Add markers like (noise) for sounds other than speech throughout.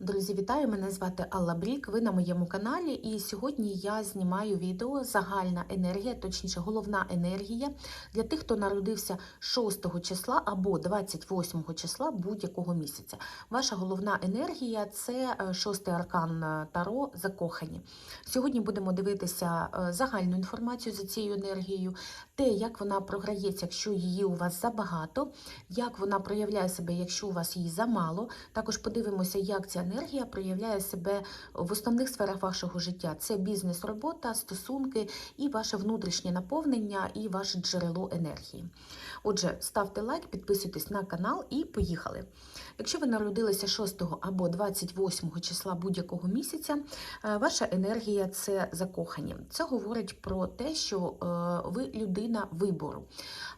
Друзі, вітаю! Мене звати Алла Брік. Ви на моєму каналі. І сьогодні я знімаю відео Загальна енергія, точніше, головна енергія для тих, хто народився 6 числа або 28 числа будь-якого місяця. Ваша головна енергія це е, шостий аркан е, Таро закохані. Сьогодні будемо дивитися е, загальну інформацію за цією енергією, те, як вона програється, якщо її у вас забагато, як вона проявляє себе, якщо у вас її замало. Також подивимося, як ця енергія проявляє себе в основних сферах вашого життя: це бізнес, робота, стосунки і ваше внутрішнє наповнення, і ваше джерело енергії. Отже, ставте лайк, підписуйтесь на канал і поїхали. Якщо ви народилися 6 або 28 числа будь-якого місяця, е, ваша енергія це закохані. Це говорить про те, що е, ви людина вибору.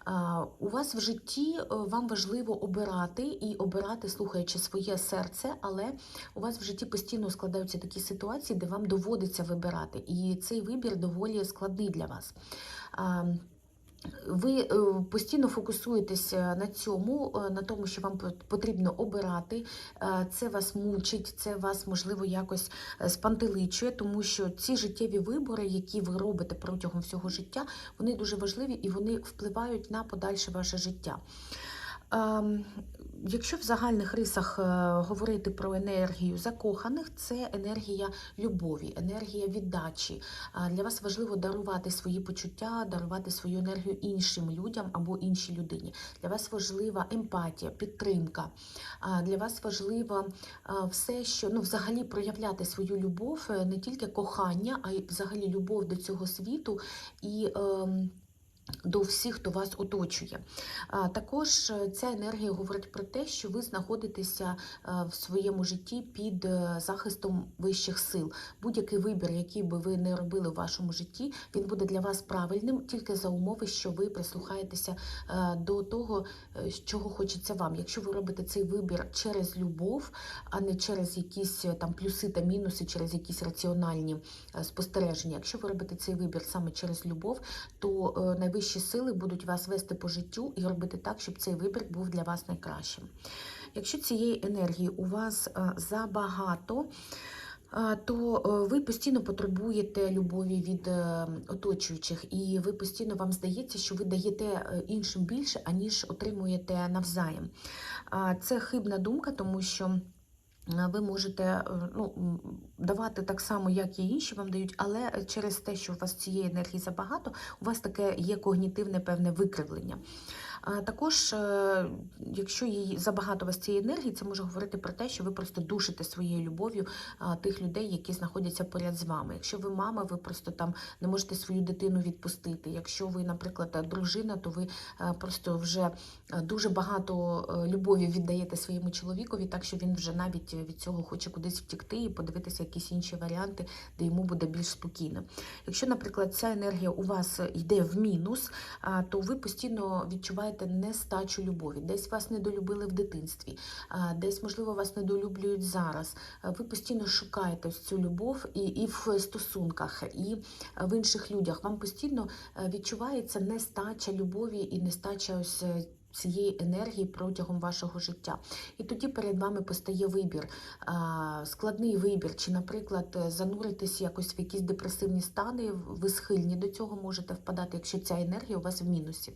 Е, У вас в житті вам важливо обирати і обирати, слухаючи своє серце, але у вас в житті постійно складаються такі ситуації, де вам доводиться вибирати. І цей вибір доволі складний для вас. Ви е, постійно фокусуєтеся на цьому, е, на тому, що вам потрібно обирати. Е, Це вас мучить, це вас можливо якось спантеличує, тому що ці життєві вибори, які ви робите протягом всього життя, вони дуже важливі і вони впливають на подальше ваше життя. Якщо в загальних рисах е, говорити про енергію закоханих, це енергія любові, енергія віддачі. Для вас важливо дарувати свої почуття, дарувати свою енергію іншим людям або іншій людині. Для вас важлива емпатія, підтримка. Для вас важливо все, що ну, взагалі проявляти свою любов, е, не тільки кохання, а й взагалі любов до цього світу і. ем, до всіх, хто вас оточує. Також е, ця енергія говорить про те, що ви знаходитеся е, в своєму житті під е, захистом вищих сил. Будь-який вибір, який би ви не робили в вашому житті, він буде для вас правильним тільки за умови, що ви прислухаєтеся до того, чого хочеться вам. Якщо ви робите цей вибір через любов, а не через якісь там плюси та мінуси, через якісь раціональні спостереження. Якщо ви робите цей вибір саме через любов, то е, найвищі сили будуть вас вести по життю і робити так, щоб цей вибір був для вас найкращим. Якщо цієї енергії у вас е, забагато, е, то е, ви постійно потребуєте любові від оточуючих, і ви постійно вам здається, що ви даєте іншим більше, аніж отримуєте навзаєм. Це хибна думка, тому що. Е, Ви можете е, ну, давати так само, як і інші вам дають, але через те, що у вас цієї енергії забагато, у вас таке є когнітивне певне викривлення. Також, е, якщо її забагато вас цієї енергії, це може говорити про те, що ви просто душите своєю любов'ю тих людей, які знаходяться поряд з вами. Якщо ви мама, ви просто там не можете свою дитину відпустити. Якщо ви, наприклад, дружина, то ви е, просто вже е, дуже багато любові віддаєте своєму чоловікові, так що він вже навіть від цього хоче кудись втікти і подивитися якісь інші варіанти, де йому буде більш спокійно. Якщо, наприклад, ця енергія у вас йде в мінус, то ви постійно відчуваєте нестачу любові. Десь вас недолюбили в дитинстві, десь, можливо, вас недолюблюють зараз. Ви постійно шукаєте цю любов і, і в стосунках, і в інших людях. Вам постійно е, відчувається нестача любові і нестача ось. е, Цієї енергії протягом вашого життя. І тоді перед вами постає вибір, складний вибір, чи, наприклад, е, зануритись якось в якісь депресивні стани, ви схильні до цього можете впадати, якщо ця енергія у вас в мінусі.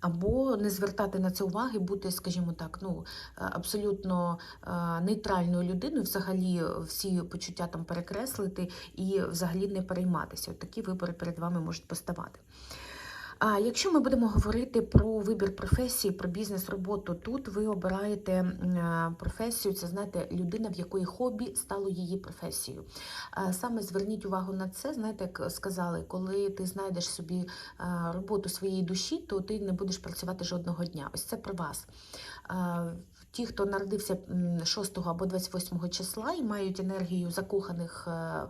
Або не звертати на це уваги, бути, скажімо так, ну е, абсолютно е, нейтральною людиною, взагалі всі почуття там перекреслити і взагалі не перейматися. От такі вибори перед вами можуть поставати. А якщо ми будемо говорити про вибір професії, про бізнес-роботу, тут ви обираєте е, професію, це знаєте, людина, в якої хобі стало її професією. Саме зверніть увагу на це, знаєте, як сказали, коли ти знайдеш собі е, роботу своєї душі, то ти не будеш працювати жодного дня. Ось це про вас. Ті, хто народився м, 6 або 28 числа і мають енергію закоханих е,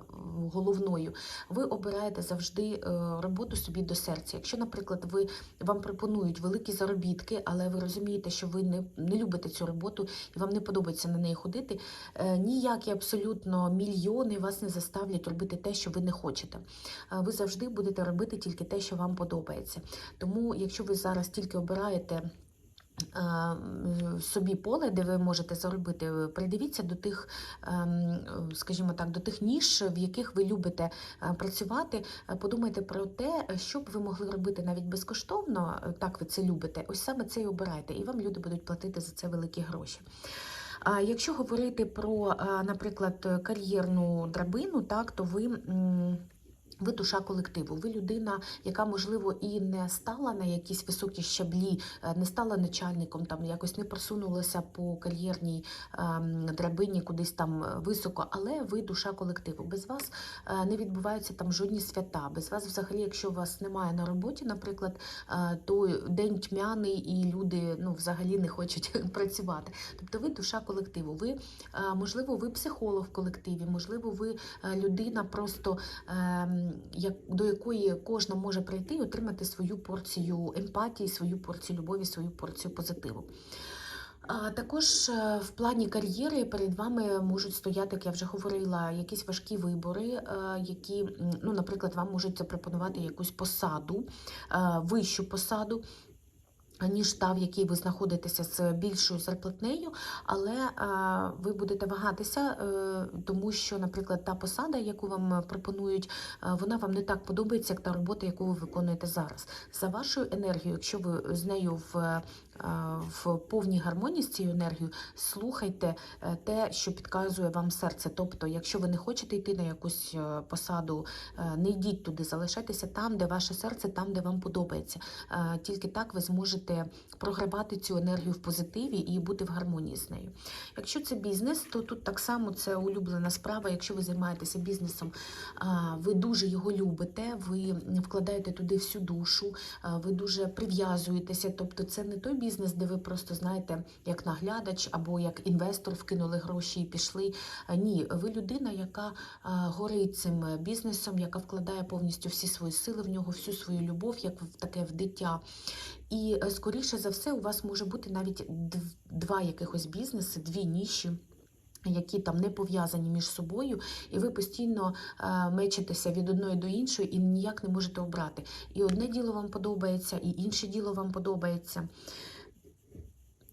головною, ви обираєте завжди е, роботу собі до серця. Якщо, наприклад, ви вам пропонують великі заробітки, але ви розумієте, що ви не, не любите цю роботу і вам не подобається на неї ходити, е, ніякі абсолютно мільйони вас не заставлять робити те, що ви не хочете. Ви завжди будете робити тільки те, що вам подобається. Тому, якщо ви зараз тільки обираєте собі поле, де ви можете заробити, придивіться до тих, ем, скажімо так, до тих ніж, в яких ви любите е, працювати. Е, Подумайте про те, що б ви могли робити навіть безкоштовно, е, так ви це любите. Ось саме це і обирайте, і вам люди будуть платити за це великі гроші. А якщо говорити про, е, наприклад, кар'єрну драбину, так то ви. Ви душа колективу, ви людина, яка можливо і не стала на якісь високі щаблі, е, не стала начальником, там якось не просунулася по кар'єрній ем, драбині кудись там е, високо, але ви душа колективу. Без вас е, не відбуваються там жодні свята. Без вас, взагалі, якщо вас немає на роботі, наприклад, то день тьмяний і люди ну взагалі не хочуть (laughs) працювати. Тобто ви душа колективу. Ви можливо, ви психолог в колективі, можливо, ви людина просто. До якої кожна може прийти і отримати свою порцію емпатії, свою порцію любові, свою порцію позитиву. Також е, в плані кар'єри перед вами можуть стояти, як я вже говорила, якісь важкі вибори, е, які, ну, наприклад, вам можуть запропонувати якусь посаду, е, вищу посаду. Ніж та, в якій ви знаходитеся з більшою зарплатнею, але е, ви будете вагатися, е, тому що, наприклад, та посада, яку вам пропонують, е, вона вам не так подобається, як та робота, яку ви виконуєте зараз. За вашою енергією, якщо ви з нею в, в повній гармонії з цією енергією, слухайте е, те, що підказує вам серце. Тобто, якщо ви не хочете йти на якусь е, посаду, е, не йдіть туди, залишайтеся там, де ваше серце, там, де вам подобається. Е, Тільки так ви зможете програбати цю енергію в позитиві і бути в гармонії з нею. Якщо це бізнес, то тут так само це улюблена справа. Якщо ви займаєтеся бізнесом, ви дуже його любите, ви вкладаєте туди всю душу, ви дуже прив'язуєтеся. Тобто, це не той бізнес, де ви просто знаєте, як наглядач або як інвестор вкинули гроші і пішли. Ні, ви людина, яка горить цим бізнесом, яка вкладає повністю всі свої сили в нього, всю свою любов, як в таке в дитя. І е, скоріше за все, у вас може бути навіть два якихось бізнеси, дві ніші. Які там не пов'язані між собою, і ви постійно е, мечетеся від одної до іншої і ніяк не можете обрати. І одне діло вам подобається, і інше діло вам подобається.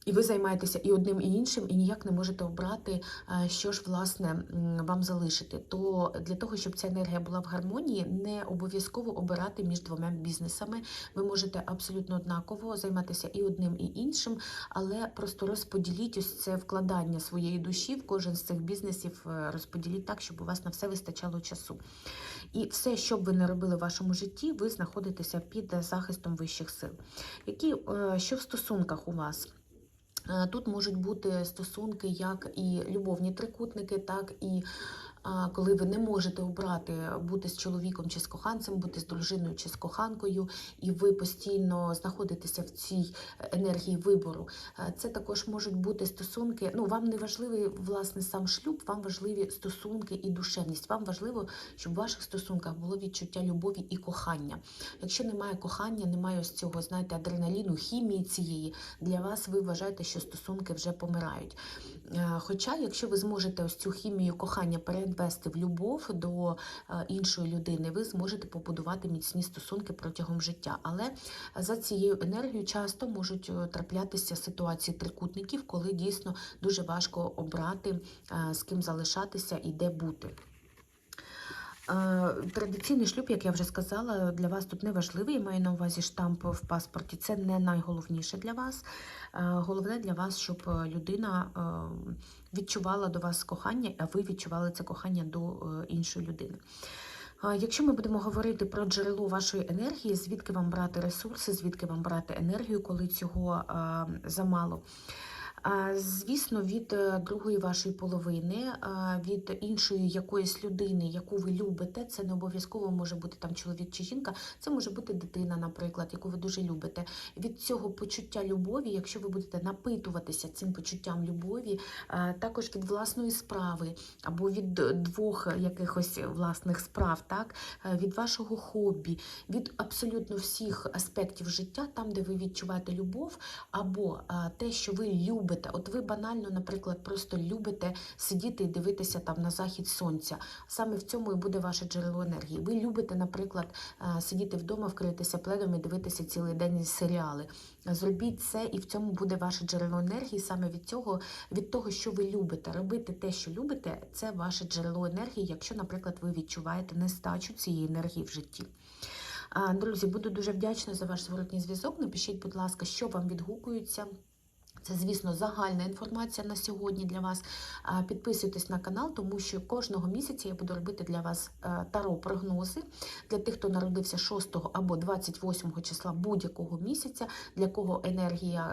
І ви займаєтеся і одним, і іншим, і ніяк не можете обрати, е, що ж власне вам залишити. То для того, щоб ця енергія була в гармонії, не обов'язково обирати між двома бізнесами. Ви можете абсолютно однаково займатися і одним, і іншим, але просто розподіліть ось це вкладання своєї душі в кожен з цих бізнесів. е, Розподіліть так, щоб у вас на все вистачало часу. І все, що б ви не робили в вашому житті, ви знаходитеся під захистом вищих сил. Які е, що в стосунках у вас? Е, Тут можуть бути стосунки, як і любовні трикутники, так і коли ви не можете обрати бути з чоловіком чи з коханцем, бути з дружиною чи з коханкою, і ви постійно знаходитеся в цій енергії вибору. Е, Це також можуть бути стосунки. Ну, вам не важливий власне сам шлюб, вам важливі стосунки і душевність. Вам важливо, щоб в ваших стосунках було відчуття любові і кохання. Якщо немає кохання, немає ось цього, знаєте, адреналіну, хімії цієї, для вас ви вважаєте, що стосунки вже помирають. Е, Хоча, якщо ви зможете ось цю хімію кохання перевести в любов до е, іншої людини, ви зможете побудувати міцні стосунки протягом життя. Але за цією енергією часто можуть е, траплятися ситуації трикутників, коли дійсно дуже важко обрати, е, з ким залишатися і де бути. Е, Традиційний шлюб, як я вже сказала, для вас тут не важливий. Я маю на увазі штамп в паспорті. Це не найголовніше для вас. Е, Головне для вас, щоб людина е, відчувала до вас кохання, а ви відчували це кохання до іншої людини. Якщо ми будемо говорити про джерело вашої енергії, звідки вам брати ресурси, звідки вам брати енергію, коли цього замало. Звісно, від е, другої вашої половини, від іншої якоїсь людини, яку ви любите, це не обов'язково може бути там чоловік чи жінка, це може бути дитина, наприклад, яку ви дуже любите. Від цього почуття любові, якщо ви будете напитуватися цим почуттям любові, також від власної справи або від двох якихось власних справ, так, е, від вашого хобі, від абсолютно всіх аспектів життя, там, де ви відчуваєте любов, або те, що ви любите любите. От ви банально, наприклад, просто любите сидіти і дивитися там на захід сонця. Саме в цьому і буде ваше джерело енергії. Ви любите, наприклад, е, сидіти вдома, вкритися пледом і дивитися цілий день серіали. Зробіть це, і в цьому буде ваше джерело енергії. Саме від цього, від того, що ви любите. Робити те, що любите, це ваше джерело енергії, якщо, наприклад, ви відчуваєте нестачу цієї енергії в житті. Друзі, буду дуже вдячна за ваш зворотній зв'язок. Напишіть, будь ласка, що вам відгукується. Це, звісно, загальна інформація на сьогодні для вас. Підписуйтесь на канал, тому що кожного місяця я буду робити для вас е, таро-прогнози для тих, хто народився 6 або 28 числа будь-якого місяця, для кого енергія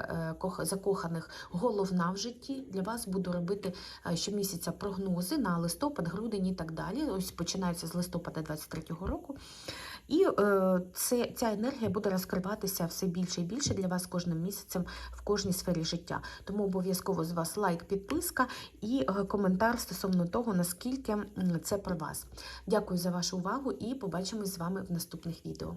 е, закоханих головна в житті. Для вас буду робити е, щомісяця прогнози на листопад, грудень і так далі. Ось починається з листопада 23-го року. І е, це, ця енергія буде розкриватися все більше і більше для вас кожним місяцем в кожній сфері життя. Тому обов'язково з вас лайк, підписка і е, коментар стосовно того, наскільки це про вас. Дякую за вашу увагу і побачимось з вами в наступних відео.